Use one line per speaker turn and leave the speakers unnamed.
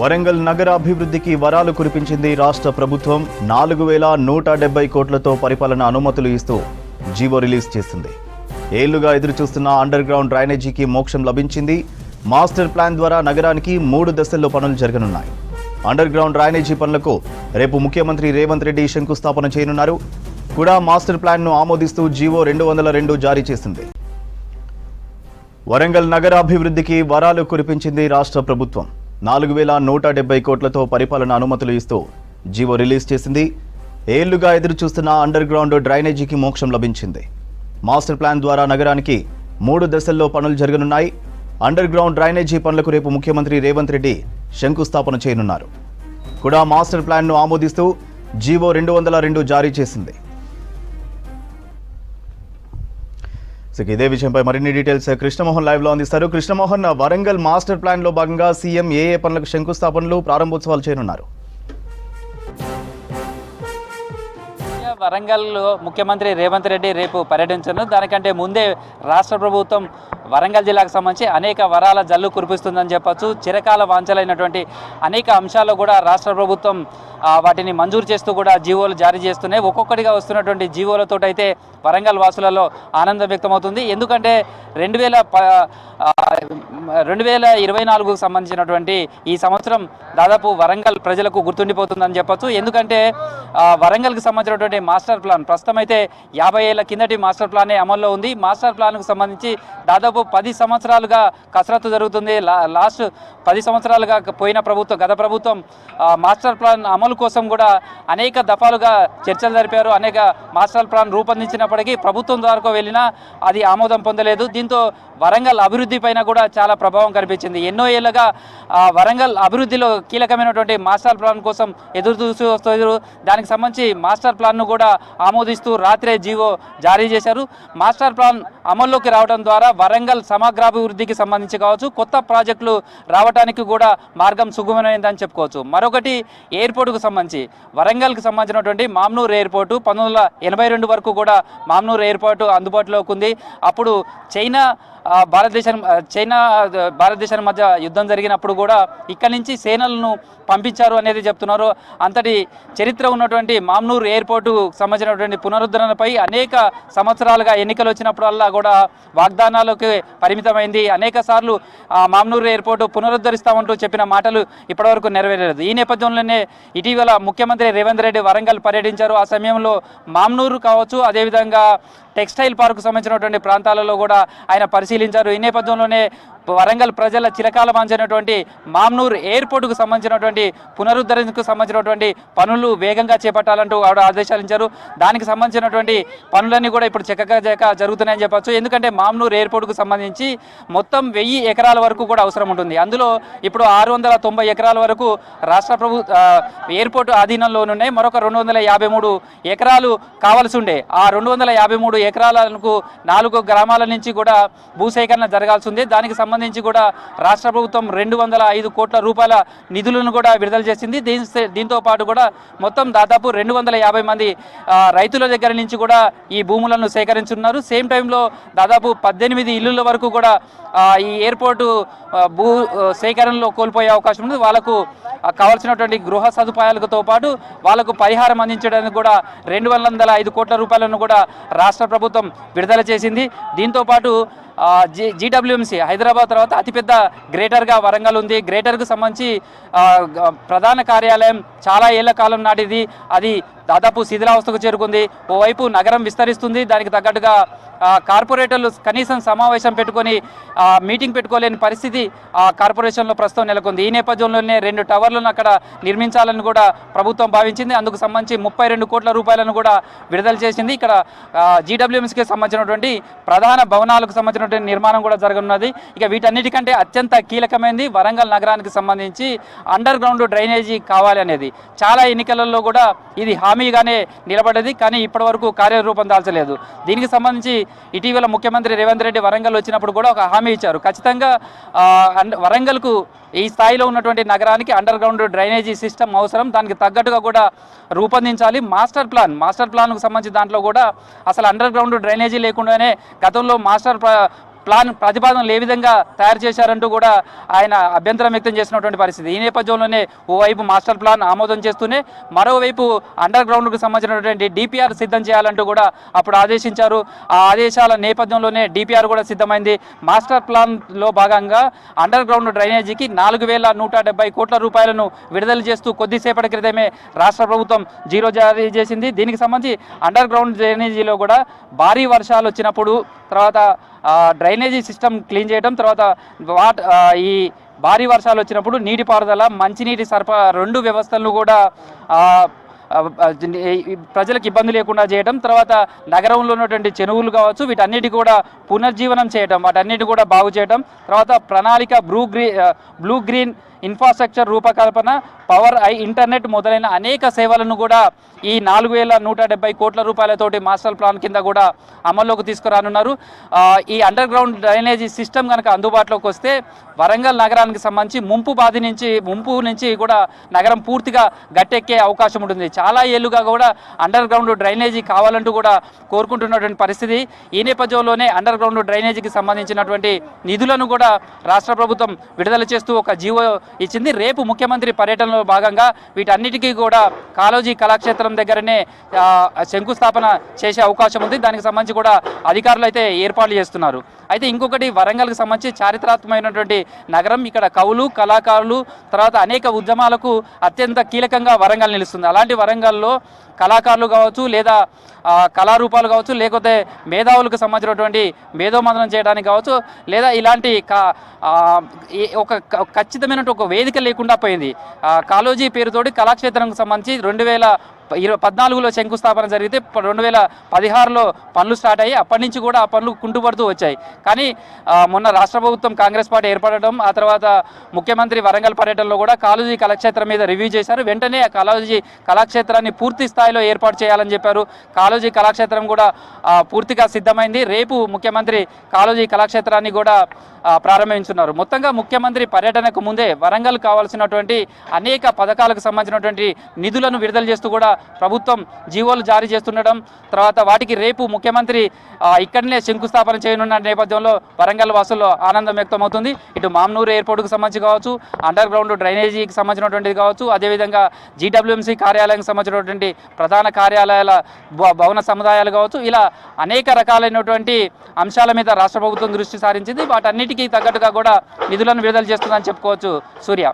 వరంగల్ నగర అభివృద్ధికి వరాలు కురిపించింది రాష్ట్ర ప్రభుత్వం. నాలుగు వేల నూట డెబ్బై కోట్లతో పరిపాలన అనుమతులు ఇస్తూ జీవో రిలీజ్ చేసింది. ఏళ్ళుగా ఎదురుచూస్తున్న అండర్ గ్రౌండ్ డ్రైనేజీకి మోక్షం లభించింది. మాస్టర్ ప్లాన్ ద్వారా నగరానికి మూడు దశల్లో పనులు జరగనున్నాయి. అండర్ గ్రౌండ్ డ్రైనేజీ పనులకు రేపు ముఖ్యమంత్రి రేవంత్ రెడ్డి శంకుస్థాపన చేయనున్నారు. కూడా మాస్టర్ ప్లాన్ను ఆమోదిస్తూ జీవో రెండు వందల రెండు జారీ చేసింది. వరంగల్ నగర అభివృద్ధికి వరాలు కురిపించింది రాష్ట్ర ప్రభుత్వం. నాలుగు వేల నూట డెబ్బై కోట్లతో పరిపాలన అనుమతులు ఇస్తూ జీవో రిలీజ్ చేసింది. ఏళ్ళుగా ఎదురు చూస్తున్న అండర్ గ్రౌండ్ డ్రైనేజీకి మోక్షం లభించింది. మాస్టర్ ప్లాన్ ద్వారా నగరానికి మూడు దశల్లో పనులు జరగనున్నాయి. అండర్ గ్రౌండ్ డ్రైనేజీ పనులకు రేపు ముఖ్యమంత్రి రేవంత్ రెడ్డి శంకుస్థాపన చేయనున్నారు. కూడా మాస్టర్ ప్లాన్ను ఆమోదిస్తూ జీవో రెండు వందల రెండు జారీ చేసింది. ఇదే విషయంపై మరిన్ని డీటెయిల్స్ కృష్ణమోహన్ లైవ్లో అందిస్తారు. కృష్ణమోహన్ వరంగల్ మాస్టర్ ప్లాన్లో భాగంగా సీఎం ఏ ఏ పనులకు శంకుస్థాపనలు ప్రారంభోత్సవాలు చేయనున్నారు.
వరంగల్లో ముఖ్యమంత్రి రేవంత్ రెడ్డి రేపు పర్యటించను దానికంటే ముందే రాష్ట్ర ప్రభుత్వం వరంగల్ జిల్లాకు సంబంధించి అనేక వరాల జల్లు కురిపిస్తుందని చెప్పొచ్చు. చిరకాల వాంఛలైనటువంటి అనేక అంశాల్లో కూడా రాష్ట్ర ప్రభుత్వం వాటిని మంజూరు చేస్తూ కూడా జీవోలు జారీ చేస్తున్నాయి. ఒక్కొక్కటిగా వస్తున్నటువంటి జీవోలతో అయితే వరంగల్ వాసులలో ఆనందం వ్యక్తమవుతుంది. ఎందుకంటే రెండు వేల ప రెండు వేల ఇరవై నాలుగుకు సంబంధించినటువంటి ఈ సంవత్సరం దాదాపు వరంగల్ ప్రజలకు గుర్తుండిపోతుందని చెప్పొచ్చు. ఎందుకంటే వరంగల్కి సంబంధించినటువంటి మాస్టర్ ప్లాన్. ప్రస్తుతం అయితే యాభై ఏళ్ళ కిందటి మాస్టర్ ప్లానే అమల్లో ఉంది. మాస్టర్ ప్లాన్కు సంబంధించి దాదాపు పది సంవత్సరాలుగా కసరత్తు జరుగుతుంది. లా- లాస్ట్ పది సంవత్సరాలుగా పోయిన ప్రభుత్వం గత ప్రభుత్వం మాస్టర్ ప్లాన్ అమలు కోసం కూడా అనేక దఫాలుగా చర్చలు జరిపారు. అనేక మాస్టర్ ప్లాన్ రూపొందించినప్పటికీ ప్రభుత్వం ద్వారా వెళ్ళినా అది ఆమోదం పొందలేదు. దీంతో వరంగల్ అభివృద్ధి పైన కూడా చాలా ప్రభావం కనిపించింది. ఎన్నో ఏళ్ళుగా వరంగల్ అభివృద్ధిలో కీలకమైనటువంటి మాస్టర్ ప్లాన్ కోసం ఎదురు చూసి వస్తారు దానికి సంబంధించి మాస్టర్ ప్లాన్ను కూడా ఆమోదిస్తూ రాత్రే జీవో జారీ చేశారు. మాస్టర్ ప్లాన్ అమల్లోకి రావడం ద్వారా వరంగల్ సమగ్రాభివృద్ధికి సంబంధించి కావచ్చు కొత్త ప్రాజెక్టులు రావడానికి కూడా మార్గం సుగమమైందని చెప్పుకోవచ్చు. మరొకటి ఎయిర్పోర్టుకు సంబంధించి. వరంగల్కి సంబంధించినటువంటి మామ్నూర్ ఎయిర్పోర్టు పంతొమ్మిది వందల ఎనభై రెండు వరకు కూడా మామ్నూర్ ఎయిర్పోర్టు అందుబాటులోకి ఉంది. అప్పుడు చైనా భారతదేశం చైనా భారతదేశం మధ్య యుద్ధం జరిగినప్పుడు కూడా ఇక్కడి నుంచి సేనలను పంపించారు అనేది చెప్తున్నారు. అంతటి చరిత్ర ఉన్నటువంటి మామ్నూర్ ఎయిర్పోర్టు సంబంధించినటువంటి పునరుద్ధరణపై అనేక సంవత్సరాలుగా ఎన్నికలు వచ్చినప్పుడల్లా కూడా వాగ్దానాలకు పరిమితమైంది. అనేక సార్లు మామ్నూరు ఎయిర్పోర్టు పునరుద్ధరిస్తామంటూ చెప్పిన మాటలు ఇప్పటివరకు నెరవేరలేదు. ఈ నేపథ్యంలోనే ఇటీవల ముఖ్యమంత్రి రేవంత్ రెడ్డి వరంగల్ పర్యటించారు. ఆ సమయంలో మామ్నూరు కావచ్చు అదేవిధంగా టెక్స్టైల్ పార్కు సంబంధించినటువంటి ప్రాంతాలలో కూడా ఆయన పరిశీలించారు. ఈ నేపథ్యంలోనే వరంగల్ ప్రజల చిరకాల వాంచినటువంటి మామ్నూర్ ఎయిర్పోర్టుకు సంబంధించినటువంటి పునరుద్ధరణకు సంబంధించినటువంటి పనులు వేగంగా చేపట్టాలంటూ ఆవిడ ఆదేశాలించారు. దానికి సంబంధించినటువంటి పనులన్నీ కూడా ఇప్పుడు చక్కగా చేక జరుగుతున్నాయని చెప్పచ్చు. ఎందుకంటే మామ్నూర్ ఎయిర్పోర్టుకు సంబంధించి మొత్తం వెయ్యి ఎకరాల వరకు కూడా అవసరం ఉంటుంది. అందులో ఇప్పుడు ఆరు వందల తొంభై ఎకరాల వరకు రాష్ట్ర ప్రభు ఎయిర్పోర్టు ఆధీనంలోనున్నాయి. మరొక రెండు వందల యాభై మూడు ఎకరాలు కావాల్సి ఉండే. ఆ రెండు వందల యాభై మూడు ఎకరాలకు నాలుగు గ్రామాల నుంచి కూడా భూసేకరణ జరగాల్సి ఉంది దానికి సంబంధించి కూడా రాష్ట్ర ప్రభుత్వం రెండు వందల ఐదు కోట్ల రూపాయల నిధులను కూడా విడుదల చేసింది. దీని దీంతో పాటు కూడా మొత్తం దాదాపు రెండు వందల యాభై మంది రైతుల దగ్గర నుంచి కూడా ఈ భూములను సేకరించున్నారు. సేమ్ టైంలో దాదాపు పద్దెనిమిది ఇల్లుల వరకు కూడా ఈ ఎయిర్పోర్టు భూ సేకరణలో కోల్పోయే అవకాశం ఉంది. వాళ్ళకు కావలసినటువంటి కావాల్సినటువంటి గృహ సదుపాయాలతో పాటు వాళ్ళకు పరిహారం అందించడానికి కూడా రెండు వందల ఐదు కోట్ల రూపాయలను కూడా రాష్ట్ర ప్రభుత్వం విడుదల చేసింది. దీంతో పాటు జీ జీడబ్ల్యూఎంసీ హైదరాబాద్ తర్వాత అతిపెద్ద గ్రేటర్గా వరంగల్ ఉంది. గ్రేటర్కు సంబంధించి ప్రధాన కార్యాలయం చాలా ఏళ్ళ కాలం నాటిది. అది దాదాపు శిథిలావస్థకు చేరుకుంది. ఓవైపు నగరం విస్తరిస్తుంది. దానికి తగ్గట్టుగా కార్పొరేటర్లు కనీసం సమావేశం పెట్టుకొని మీటింగ్ పెట్టుకోలేని పరిస్థితి ఆ కార్పొరేషన్లో ప్రస్తుతం నెలకొంది. ఈ నేపథ్యంలోనే రెండు టవర్లను అక్కడ నిర్మించాలని కూడా ప్రభుత్వం భావించింది. అందుకు సంబంధించి ముప్పై రెండు కోట్ల రూపాయలను కూడా విడుదల చేసింది. ఇక్కడ జీడబ్ల్యూఎంసీకి సంబంధించినటువంటి ప్రధాన భవనాలకు సంబంధించినటువంటి నిర్మాణం కూడా జరగనున్నది. ఇక వీటన్నిటికంటే అత్యంత కీలకమైనది వరంగల్ నగరానికి సంబంధించి అండర్ గ్రౌండ్ డ్రైనేజీ కావాలి అనేది. చాలా ఎన్నికలలో కూడా ఇది హామీగానే నిలబడ్డది కానీ ఇప్పటివరకు కార్యరూపం దాల్చలేదు. దీనికి సంబంధించి ఇటీవల ముఖ్యమంత్రి రేవంత్ రెడ్డి వరంగల్ వచ్చినప్పుడు కూడా ఒక హామీ ఇచ్చారు. ఖచ్చితంగా వరంగల్కు ఈ స్థాయిలో ఉన్నటువంటి నగరానికి అండర్ గ్రౌండ్ డ్రైనేజీ సిస్టమ్ అవసరం. దానికి తగ్గట్టుగా కూడా రూపొందించాలి. మాస్టర్ ప్లాన్ మాస్టర్ ప్లాన్కు సంబంధించి దాంట్లో కూడా అసలు అండర్ గ్రౌండ్ డ్రైనేజీ లేకుండానే గతంలో మాస్టర్ ప్లాన్ ప్రతిపాదనలు ఏ విధంగా తయారు చేశారంటూ కూడా ఆయన అభ్యంతరం వ్యక్తం చేసినటువంటి పరిస్థితి. ఈ నేపథ్యంలోనే ఓవైపు మాస్టర్ ప్లాన్ ఆమోదం చేస్తూనే మరోవైపు అండర్ గ్రౌండ్కు సంబంధించినటువంటి డిపిఆర్ సిద్ధం చేయాలంటూ కూడా అప్పుడు ఆదేశించారు. ఆ ఆదేశాల నేపథ్యంలోనే డిపిఆర్ కూడా సిద్ధమైంది. మాస్టర్ ప్లాన్లో భాగంగా అండర్ గ్రౌండ్ డ్రైనేజీకి నాలుగు వేల నూట డెబ్బై కోట్ల రూపాయలను విడుదల చేస్తూ కొద్దిసేపటి క్రితమే రాష్ట్ర ప్రభుత్వం జీరో జారీ చేసింది. దీనికి సంబంధించి అండర్ గ్రౌండ్ డ్రైనేజీలో కూడా భారీ వర్షాలు వచ్చినప్పుడు తర్వాత డ్రై డ్రైనేజీ సిస్టమ్ క్లీన్ చేయడం తర్వాత వాట్ ఈ భారీ వర్షాలు వచ్చినప్పుడు నీటిపారుదల మంచినీటి సరఫరా రెండు వ్యవస్థలను కూడా ప్రజలకు ఇబ్బంది లేకుండా చేయడం తర్వాత నగరంలో ఉన్నటువంటి చెరువులు కావచ్చు వీటన్నిటి కూడా పునర్జీవనం చేయడం వాటన్నిటి కూడా బాగు చేయడం తర్వాత ప్రణాళిక blue green blue green infrastructure రూపకల్పన పవర్ ఐ ఇంటర్నెట్ మొదలైన అనేక సేవలను కూడా ఈ నాలుగు వేల నూట డెబ్బై కోట్ల రూపాయలతోటి మాస్టర్ ప్లాన్ కింద కూడా అమల్లోకి తీసుకురానున్నారు. ఈ అండర్ గ్రౌండ్ డ్రైనేజీ సిస్టమ్ కనుక అందుబాటులోకి వస్తే వరంగల్ నగరానికి సంబంధించి ముంపు బాధి నుంచి ముంపు నుంచి కూడా నగరం పూర్తిగా గట్టెక్కే అవకాశం ఉంటుంది. చాలా ఏళ్ళుగా కూడా అండర్ గ్రౌండ్ డ్రైనేజీ కావాలంటూ కూడా కోరుకుంటున్నటువంటి పరిస్థితి. ఈ నేపథ్యంలోనే అండర్ గ్రౌండ్ డ్రైనేజీకి సంబంధించినటువంటి నిధులను కూడా రాష్ట్ర ప్రభుత్వం విడుదల చేస్తూ ఒక జీవో ఇచ్చింది. రేపు ముఖ్యమంత్రి పర్యటనలో భాగంగా వీటన్నిటికీ కూడా కాలోజీ కళాక్షేత్రం దగ్గరనే శంకుస్థాపన చేసే అవకాశం ఉంది. దానికి సంబంధించి కూడా అధికారులు అయితే ఏర్పాట్లు చేస్తున్నారు. అయితే ఇంకొకటి వరంగల్కి సంబంధించి చారిత్రాత్మకమైనటువంటి నగరం. ఇక్కడ కవులు కళాకారులు తర్వాత అనేక ఉద్యమాలకు అత్యంత కీలకంగా వరంగల్ నిలుస్తుంది. అలాంటి వరంగల్లో కళాకారులు కావచ్చు లేదా కళారూపాలు కావచ్చు లేకపోతే మేధావులకు సంబంధించినటువంటి మేధోమందనం చేయడానికి కావచ్చు లేదా ఇలాంటి కా ఒక ఖచ్చితమైనటువంటి ఒక వేదిక లేకుండా పోయింది. కాలోజీ పేరుతోటి కళాక్షేత్రంకు సంబంధించి రెండు వేల ఇరవై పద్నాలుగులో శంకుస్థాపన జరిగితే రెండు వేల పదిహారులో పనులు స్టార్ట్ అయ్యి అప్పటి నుంచి కూడా ఆ పనులు కుంటుపడుతూ వచ్చాయి. కానీ మొన్న రాష్ట్ర ప్రభుత్వం కాంగ్రెస్ పార్టీ ఏర్పడడం ఆ తర్వాత ముఖ్యమంత్రి వరంగల్ పర్యటనలో కూడా కాళోజీ కళాక్షేత్రం మీద రివ్యూ చేశారు. వెంటనే ఆ కాళోజీ కళాక్షేత్రాన్ని పూర్తి స్థాయిలో ఏర్పాటు చేయాలని చెప్పారు. కాళోజీ కళాక్షేత్రం కూడా పూర్తిగా సిద్ధమైంది. రేపు ముఖ్యమంత్రి కాళోజీ కళాక్షేత్రాన్ని కూడా ప్రారంభించున్నారు. మొత్తంగా ముఖ్యమంత్రి పర్యటనకు ముందే వరంగల్ కావాల్సినటువంటి అనేక పథకాలకు సంబంధించినటువంటి నిధులను విడుదల చేస్తూ కూడా ప్రభుత్వం జీవోలు జారీ చేస్తుండడం తర్వాత వాటికి రేపు ముఖ్యమంత్రి ఇక్కడనే శంకుస్థాపన చేయనున్న నేపథ్యంలో వరంగల్ వాసుల్లో ఆనందం వ్యక్తమవుతుంది. ఇటు మామ్నూరు ఎయిర్పోర్ట్కు సంబంధించి కావచ్చు అండర్ గ్రౌండ్ డ్రైనేజీకి సంబంధించినటువంటిది కావచ్చు అదేవిధంగా జీడబ్ల్యూఎంసీ కార్యాలయానికి సంబంధించినటువంటి ప్రధాన కార్యాలయాల భవ- భవన సముదాయాలు కావచ్చు ఇలా అనేక రకాలైనటువంటి అంశాల మీద రాష్ట్ర ప్రభుత్వం దృష్టి సారించింది. వాటన్నిటికీ తగ్గట్టుగా కూడా నిధులను విడుదల చేస్తుందని చెప్పుకోవచ్చు సూర్య.